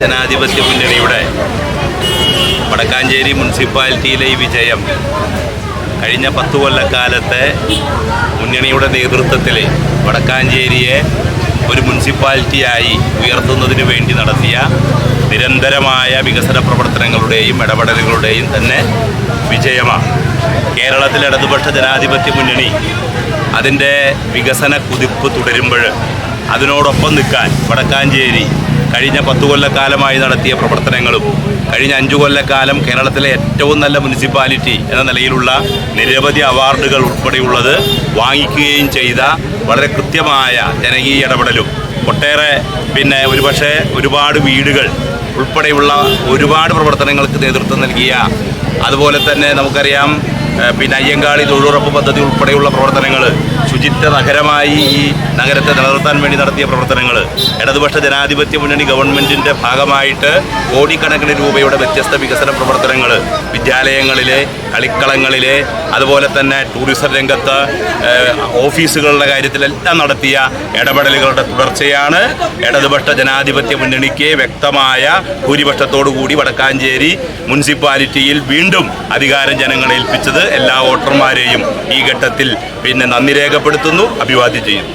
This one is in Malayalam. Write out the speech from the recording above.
ജനാധിപത്യ മുന്നണിയുടെ വടക്കാഞ്ചേരി മുനിസിപ്പാലിറ്റിയിലെ ഈ വിജയം കഴിഞ്ഞ പത്തു കൊല്ലക്കാലത്തെ മുന്നണിയുടെ നേതൃത്വത്തിൽ വടക്കാഞ്ചേരിയെ ഒരു മുനിസിപ്പാലിറ്റിയായി ഉയർത്തുന്നതിന് വേണ്ടി നടത്തിയ നിരന്തരമായ വികസന പ്രവർത്തനങ്ങളുടെയും ഇടപെടലുകളുടെയും തന്നെ വിജയമാണ്. കേരളത്തിലെ ഇടതുപക്ഷ ജനാധിപത്യ മുന്നണി അതിന്റെ വികസന കുതിപ്പ് തുടരുമ്പോൾ അതിനോടൊപ്പം നിൽക്കാൻ വടക്കാഞ്ചേരി കഴിഞ്ഞ പത്തു കൊല്ലക്കാലമായി നടത്തിയ പ്രവർത്തനങ്ങളും കഴിഞ്ഞ അഞ്ചു കൊല്ലക്കാലം കേരളത്തിലെ ഏറ്റവും നല്ല മുനിസിപ്പാലിറ്റി എന്ന നിലയിലുള്ള നിരവധി അവാർഡുകൾ ഉൾപ്പെടെയുള്ളത് വാങ്ങിക്കുകയും ചെയ്ത വളരെ കൃത്യമായ ജനകീയ ഇടപെടലും ഒട്ടേറെ പിന്നെ ഒരുപക്ഷെ ഒരുപാട് വീടുകൾ ഉൾപ്പെടെയുള്ള ഒരുപാട് പ്രവർത്തനങ്ങൾക്ക് നേതൃത്വം നൽകിയ അതുപോലെ തന്നെ നമുക്കറിയാം പിന്നെ അയ്യങ്കാളി തൊഴിലുറപ്പ് പദ്ധതി ഉൾപ്പെടെയുള്ള പ്രവർത്തനങ്ങൾ ശുചിത്വ നഗരമായി ഈ നഗരത്തെ നിലനിർത്താൻ വേണ്ടി നടത്തിയ പ്രവർത്തനങ്ങൾ. ഇടതുപക്ഷ ജനാധിപത്യ മുന്നണി ഗവൺമെന്റിന്റെ ഭാഗമായിട്ട് കോടിക്കണക്കിന് രൂപയുടെ വ്യത്യസ്ത വികസന പ്രവർത്തനങ്ങൾ വിദ്യാലയങ്ങളിലെ കളിക്കളങ്ങളിലെ അതുപോലെ തന്നെ ടൂറിസം രംഗത്ത് ഓഫീസുകളുടെ കാര്യത്തിലെല്ലാം നടത്തിയ ഇടപെടലുകളുടെ തുടർച്ചയാണ് ഇടതുപക്ഷ ജനാധിപത്യ മുന്നണിക്ക് വ്യക്തമായ ഭൂരിപക്ഷത്തോടു കൂടി വടക്കാഞ്ചേരി മുനിസിപ്പാലിറ്റിയിൽ വീണ്ടും അധികാരം ജനങ്ങളെ ഏൽപ്പിച്ചത് എല്ലാ വോട്ടർമാരെയും ഈ ഘട്ടത്തിൽ പിന്നെ നന്ദി രേഖപ്പെടുത്തുന്നു അഭിവാദ്യം ചെയ്യുന്നു.